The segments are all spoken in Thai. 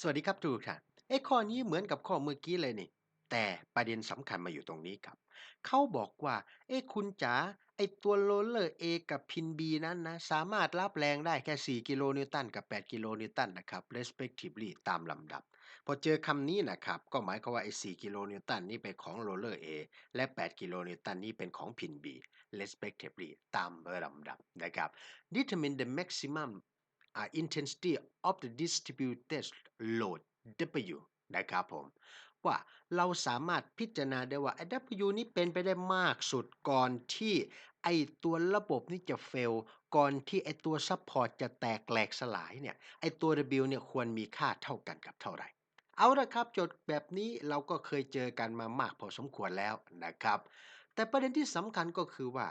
สวัสดีครับทุกท่านไอ้ข้อนี้เหมือนกับข้อเมื่อกี้เลยนี่ แต่ประเด็นสำคัญมาอยู่ตรงนี้ครับ เขาบอกว่าเอ้คุณจ๋าไอ้ตัวโรลเลอร์ A กับพิน B นั้นนะ สามารถรับแรงได้แค่ 4 กิโลนิวตันกับ 8 กิโลนิวตันนะครับ respectively ตามลำดับ พอเจอคำนี้นะครับ ก็หมายความว่าไอ้ 4 กิโลนิวตันนี่เป็นของโรลเลอร์ A และ 8 กิโลนิวตันนี่เป็นของพิน B respectively ตามลำดับนะครับ determine the maximum intensity of the distributed load W นะครับผม ว่าเราสามารถพิจารณาได้ว่า W นี้เป็นไปได้มากสุดก่อนที่ไอตัวระบบนี้จะเฟล ก่อนที่ไอตัวซัพพอร์ตจะแตกแหลกสลายเนี่ย ไอตัว W เนี่ยควรมีค่าเท่ากันกับเท่าไหร่เอาละครับโจทย์แบบนี้เราก็เคยเจอกันมามากพอสมควรแล้วนะครับ แต่ประเด็นที่สำคัญก็คือว่า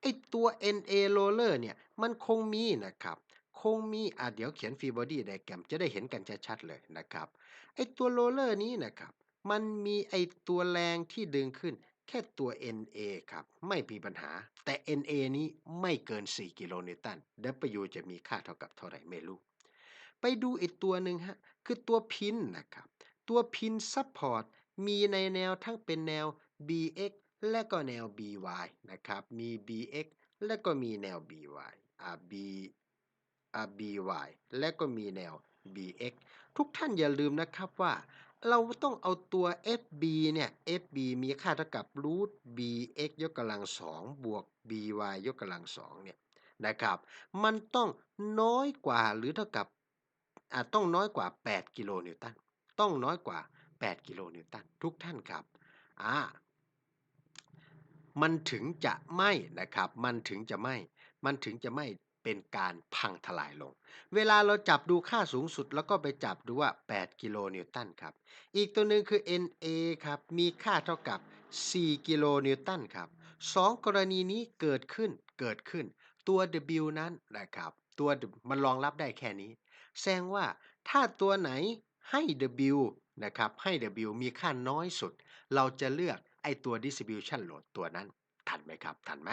ไอตัว NA roller เนี่ยมันคงมีนะครับ คงมีอะเดี๋ยวเขียนฟรีบอดี้ไดแกรมจะได้เห็นกันชัดๆเลยนะครับ ไอตัวโรลเลอร์นี้นะครับ มันมีไอตัวแรงที่ดึงขึ้น แค่ตัว NA ครับ ไม่มีปัญหา แต่ NA นี้ไม่เกิน 4 กิโลนิวตัน W จะมีค่าเท่ากับเท่าไหร่ไม่รู้ ไปดูอีกตัวหนึ่งฮะ คือตัวพินนะครับ ตัวพินซัพพอร์ตมีในแนวทั้งเป็นแนว BX และก็แนว BY นะครับ มี BX และก็มีแนว BY อ่า B อ่า BY และก็มีแนว BX ทุกท่านอย่าลืมนะครับว่า เราต้องเอาตัว FB เนี่ย FB มีค่าเท่ากับ root BX ยกกำลังสองบวก BY ยกกำลังสองเนี่ยนะครับ มันต้องน้อยกว่าหรือเท่ากับอ่าต้องน้อยกว่า 8 กิโลนิวตัน ต้องน้อยกว่า 8 กิโลนิวตัน ทุกท่านครับ อ่า มันถึงจะไม่นะครับ มันถึงจะไม่ มันถึงจะไม่ เป็นการพังทลายลง เวลาเราจับดูค่าสูงสุด แล้วก็ไปจับดูว่า 8 กิโลนิวตันครับ อีกตัวหนึ่งคือ NA ครับ มีค่าเท่ากับ 4 กิโลนิวตันครับสองกรณีนี้เกิดขึ้น เกิดขึ้น ตัว W นั้นนะครับ ตัวมันรองรับได้แค่นี้ แสดงว่าถ้าตัวไหนให้ W นะครับ ให้ W มีค่าน้อยสุด เราจะเลือกไอตัว distribution load ตัวนั้น ทันไหมครับ ทันไหม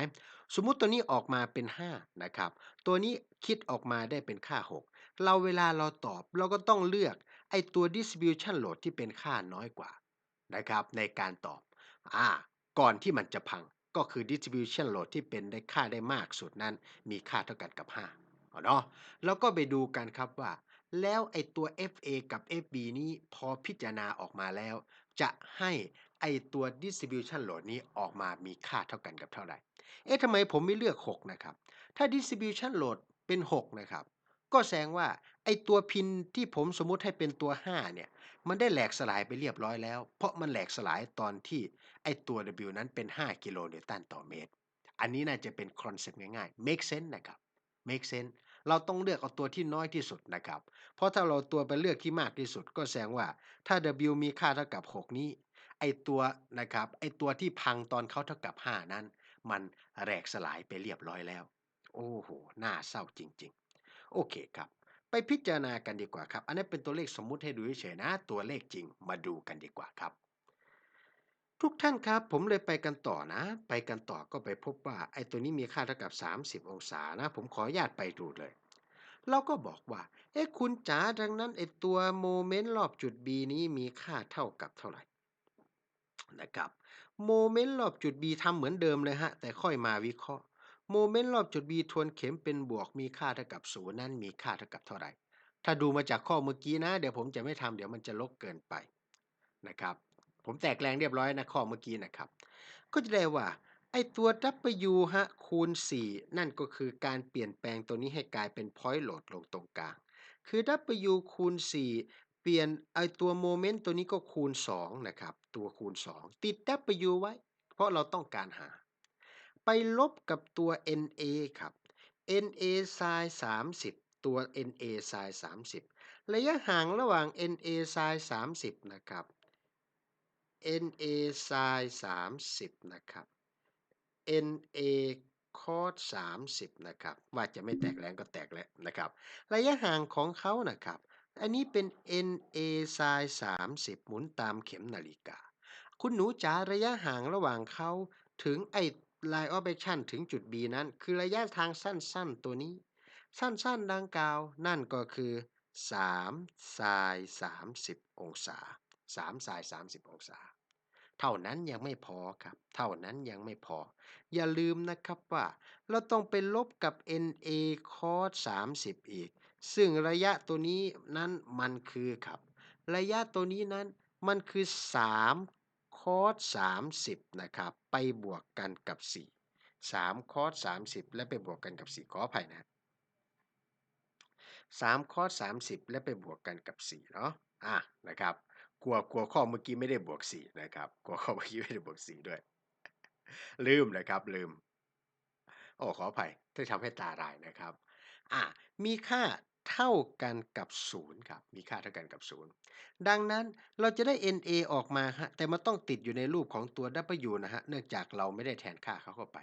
สมมุติตัวนี้ออกมาเป็น 5 นะครับ ตัวนี้คิดออกมาได้เป็นค่า 6 เราเวลาเราตอบเราก็ต้องเลือกไอตัว distribution load ที่เป็นค่าน้อยกว่านะครับ ในการตอบอ่าก่อนที่มันจะพังก็คือ distribution load ที่เป็นได้ค่าได้มากสุดนั้น มีค่าเท่ากันกับ5เอาเนาะแล้วก็ไปดูกันครับว่า แล้วไอตัว FA กับ FB นี้พอพิจารณาออกมาแล้ว จะให้ ไอตัว distribution load นี้ออกมามีค่าเท่ากันกับเท่าไหร่ เอ๊ะทำไมผมไม่เลือก 6 นะครับ ถ้า distribution load เป็น 6 นะครับ ก็แสดงว่าไอตัวพินที่ผมสมมุติให้เป็นตัว 5 เนี่ย มันได้แหลกสลายไปเรียบร้อยแล้ว เพราะมันแหลกสลายตอนที่ไอตัว W นั้นเป็น 5 กิโลนิวตันต่อเมตร อันนี้น่าจะเป็นคอนเซ็ปต์ง่ายๆ make sense นะครับ make sense เราต้องเลือกเอาตัวที่น้อยที่สุดนะครับ เพราะถ้าเราตัวไปเลือกที่มากที่สุด ก็แสดงว่าถ้า W มีค่าเท่ากับ 6 นี้ ไอตัวนะครับไอตัวที่พังตอนเขาเท่ากับ 5 นั้น มันแหลกสลายไปเรียบร้อยแล้ว โอ้โหน่าเศร้าจริง ๆ โอเคครับ ไปพิจารณากันดีกว่าครับ อันนี้เป็นตัวเลขสมมุติให้ดูเฉยๆนะ ตัวเลขจริงมาดูกันดีกว่าครับ ทุกท่านครับ ผมเลยไปกันต่อนะ ไปกันต่อก็ไปพบว่าไอตัวนี้มีค่าเท่ากับ 30 องศานะ ผมขออนุญาตไปดูเลยเราก็บอกว่า เอ๊ะคุณจ๋าดังนั้นไอตัวโมเมนต์รอบจุด B นี้มีค่าเท่ากับเท่าไหร่ นะครับโมเมนต์รอบจุด B ทำเหมือนเดิมเลยฮะ แต่ค่อยมาวิเคราะห์โมเมนต์รอบจุด B ทวนเข็มเป็นบวกมีค่าเท่ากับศูนย์นั้นมีค่าเท่ากับเท่าไหร่ ถ้าดูมาจากข้อเมื่อกี้นะ เดี๋ยวผมจะไม่ทำเดี๋ยวมันจะลกเกินไปนะครับ ผมแตกแรงเรียบร้อยนะข้อเมื่อกี้นะครับ ก็จะได้ว่าไอตัว W ฮะคูณ 4 นั่นก็คือการเปลี่ยนแปลงตัวนี้ให้กลายเป็น point load ลงตรงกลาง คือ W คูณ 4 ปลี่ยนไอตัวโมเมนต์ตัวนี้ก็คูณ 2 นะครับ ตัวคูณ 2 ติด W ไว้ เพราะเราต้องการหา ไปลบกับตัว NA ครับ NA sin 30 ตัว NA sin 30 ระยะห่างระหว่าง NA sin 30 นะครับ NA sin 30 นะครับ NA cos 30นะครับ ว่าจะไม่แตกแรงก็แตกแล้วนะครับ ระยะห่างของเขานะครับ อันนี้เป็น NA sin 30 หมุนตามเข็มนาฬิกา คุณหนูจ๋าระยะห่างระหว่างเขาถึงไอ้ line of action ถึงจุด B นั้น คือระยะทางสั้นๆ ตัวนี้ สั้นๆ ดังกล่าว นั่นก็คือ3ไซน์30 องศา3ไซน์30 องศา เท่านั้นยังไม่พอครับ เท่านั้นยังไม่พอ อย่าลืมนะครับว่า เราต้องไปลบกับ NA cos 30 อีก ซึ่งระยะตัวนี้นั้นมันคือครับ ระยะตัวนี้นั้นมันคือ3 cos 30 นะครับ ไปบวกกันกับ 4 3 cos 30 และไปบวกกันกับ 4 ขออภัยนะ3 cos 30 และไปบวกกันกับ 4 เนาะอะนะครับกลัวกลัวข้อเมื่อกี้ไม่ได้บวก 4 นะครับกลัวข้อเมื่อกี้ไม่ได้บวก 4 ด้วย ลืมนะครับลืมโอ้ขออภัยที่ทำให้ตาลายนะครับ อะมีค่าเท่ากันกับ 0 ครับ มีค่าเท่ากันกับ 0 ดังนั้นเราจะได้ NA ออกมาฮะ แต่มันต้องติดอยู่ในรูปของตัว W นะฮะ เนื่องจากเราไม่ได้แทนค่าเขาเข้าไป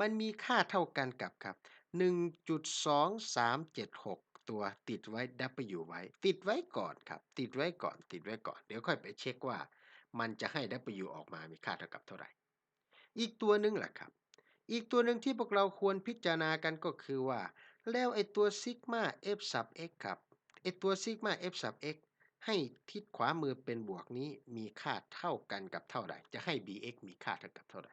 มันมีค่าเท่ากันกับครับ 1.2376 ตัวติดไว้ W ไว้ ติดไว้ก่อนครับ ติดไว้ก่อน ติดไว้ก่อน เดี๋ยวค่อยไปเช็คว่า มันจะให้ W ออกมา มีค่าเท่ากับเท่าไหร่ อีกตัวหนึ่งแหละครับ อีกตัวหนึ่งที่พวกเราควรพิจารณากันก็คือว่า แล้วไอตัวซิกมา f sub x ครับไอตัวซิกมา f sub x ให้ทิศขวามือเป็นบวกนี้มีค่าเท่ากันกับเท่าใดจะให้ bx มีค่าเท่ากับเท่าใด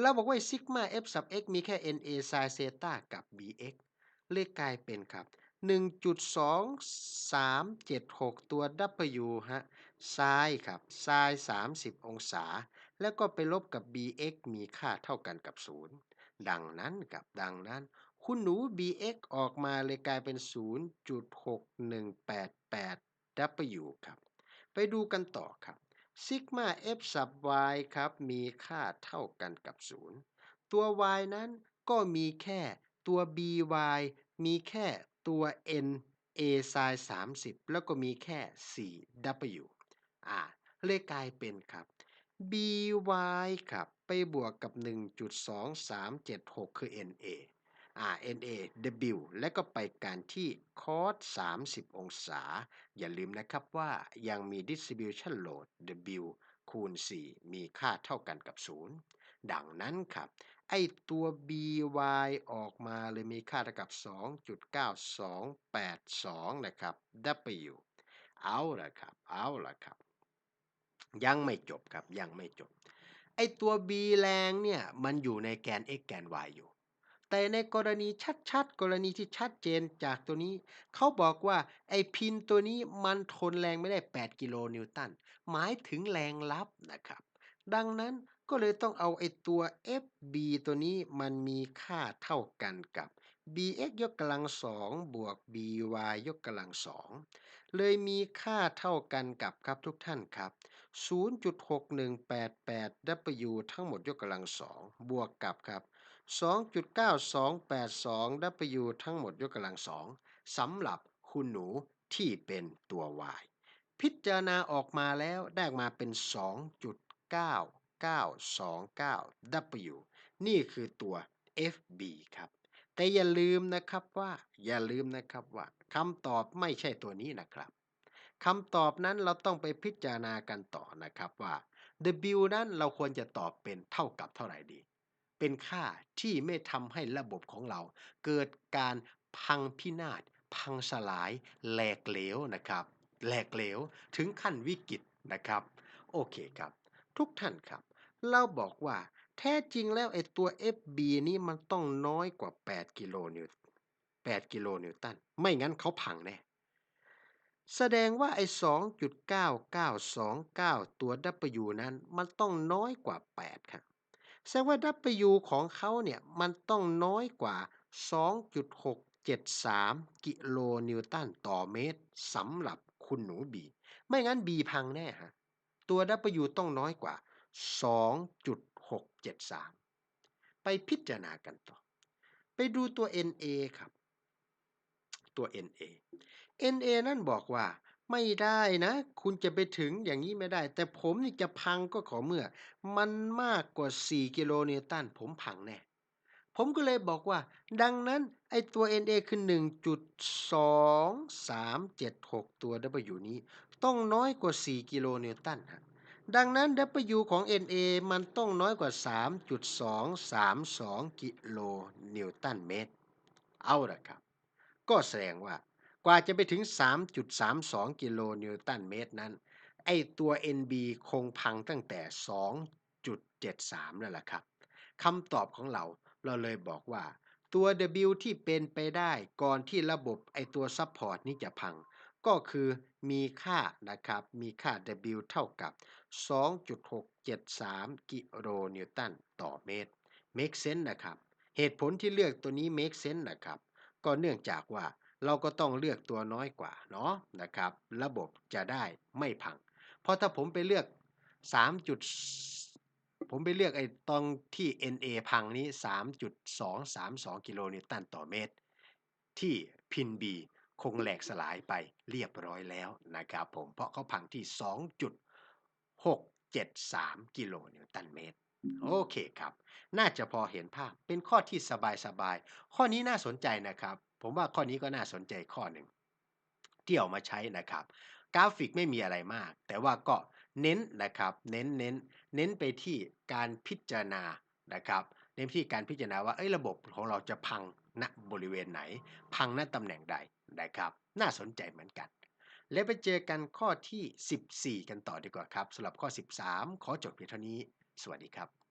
เราบอกว่าซิกมา f sub x มีแค่ na sin เซตากับ bx เลยกลายเป็นครับ 1.2376 ตัว w ฮะ sin ครับ sin 30 องศา แล้วก็ไปลบกับ bx มีค่าเท่ากันกับ 0 ดังนั้นกับดังนั้น คุณหนู bx ออกมาเลยกลายเป็น 0.6188 w ครับ ไปดูกันต่อครับซิกมา f sub y ครับ มีค่าเท่ากันกับ 0 ตัว y นั้นก็มีแค่ตัว by มีแค่ตัว n a sin 30 แล้วก็มีแค่ 4 w อ่าเลยกลายเป็นครับ by ครับ ไปบวกกับ 1.2376 คือ na อ่า na w และก็ไปการที่ cos 30 องศา อย่าลืมนะครับว่ายังมี distribution load w คูณ 4 มีค่าเท่ากันกับ 0 ดังนั้นครับ ไอตัว by ออกมาเลยมีค่าเท่ากับ 2.9282 นะครับ w เอาละครับ เอาละครับ ยังไม่จบครับ ยังไม่จบ ไอตัว b แรงเนี่ย มันอยู่ในแกน x แกน y อยู่ แต่ในกรณีชัดๆ กรณีที่ชัดเจนจากตัวนี้ เขาบอกว่าไอพินตัวนี้มันทนแรงไม่ได้ 8 กิโลนิวตัน หมายถึงแรงลับนะครับ ดังนั้นก็เลยต้องเอาไอตัว FB ตัวนี้มันมีค่าเท่ากันกับ bx ยกกำลังสองบวก by ยกกำลังสองเลยมีค่าเท่ากันกับครับทุกท่านครับ 0.6188 w ทั้งหมดยกกำลังสองบวกกับครับ 2.9282 w ทั้งหมดยกกำลังสองสำหรับคุณหนูที่เป็นตัว y พิจารณาออกมาแล้วได้มาเป็น 2.9929 w นี่คือตัว FB ครับ แต่อย่าลืมนะครับว่า อย่าลืมนะครับว่าคำตอบไม่ใช่ตัวนี้นะครับคำตอบนั้นเราต้องไปพิจารณากันต่อนะครับว่า W นั้นเราควรจะตอบเป็นเท่ากับเท่าไหร่ดี เป็นค่าที่ไม่ทำให้ระบบของเรา เกิดการพังพินาศ พังสลาย แหลกเหลวนะครับ แหลกเหลวถึงขั้นวิกฤตนะครับ โอเคครับ ทุกท่านครับ เราบอกว่าแท้จริงแล้วไอ้ตัว FB นี้มันต้องน้อยกว่า 8 กิโลนิว8กิโลนิวตัน ไม่งั้นเขาพังแน่ แสดงว่าไอ้2.9929 ตัว W นั้น มันต้องน้อยกว่า 8 ครับ แสดงว่า W ของเขาเนี่ย มันต้องน้อยกว่า 2.673 กิโลนิวตันต่อเมตรสำหรับคุณหนู B ไม่งั้น B พังแน่ฮะ ตัว W ต้องน้อยกว่า 2.673 ไปพิจารณากันต่อ ไปดูตัว NA ครับ ตัว NA NA นั่นบอกว่า ไม่ได้นะ คุณจะไปถึงอย่างนี้ไม่ได้ แต่ผมนี่จะพังก็ขอเมื่อ มันมากกว่า 4 กิโลนิวตันผมพังแน่ ผมก็เลยบอกว่า ดังนั้นไอตัว NA คือ 1.2376 ตัว W นี้ ต้องน้อยกว่า 4 กิโลนิวตันฮะดังนั้น W ของ NA มันต้องน้อยกว่า 3.232 กิโลนิวตันเมตร เอาละครับ ก็แสดงว่า กว่าจะไปถึง 3.32 กิโลนิวตันเมตรนั้น ไอตัว NB คงพังตั้งแต่ 2.73 นั่นแหละครับคำตอบของเราเราเลยบอกว่าตัว W ที่เป็นไปได้ก่อนที่ระบบไอตัวซัพพอร์ตนี้จะพัง ก็คือมีค่านะครับ มีค่า W เท่ากับ 2.673 กิโลนิวตันต่อเมตร make sense นะครับ เหตุผลที่เลือกตัวนี้ make sense นะครับ ก็เนื่องจากว่า เราก็ต้องเลือกตัวน้อยกว่าเนาะนะครับ ระบบจะได้ไม่พัง เพราะถ้าผมไปเลือก 3. จุดผมไปเลือกไอ้ตรงที่ NA พังนี้ 3.232 กิโลนิวตันต่อเมตร ที่พิน B คงแหลกสลายไปเรียบร้อยแล้วนะครับผมเพราะเขาพังที่ 2.673 กิโลนิวตันเมตร โอเคครับ น่าจะพอเห็นภาพเป็นข้อที่สบายๆ ข้อนี้น่าสนใจนะครับ ผมว่าข้อนี้ก็น่าสนใจข้อหนึ่งที่เอามาใช้นะครับ กราฟิกไม่มีอะไรมาก แต่ว่าก็เน้นนะครับ เน้นเน้นเน้นไปที่การพิจารณานะครับ เน้นที่การพิจารณาว่าเอ้ยระบบของเราจะพังณบริเวณไหน พังณตำแหน่งใดนะครับ น่าสนใจเหมือนกัน แล้วไปเจอกันข้อที่ 14 กันต่อดีกว่าครับสำหรับข้อ 13 ขอจบเพียงเท่านี้ สวัสดีครับ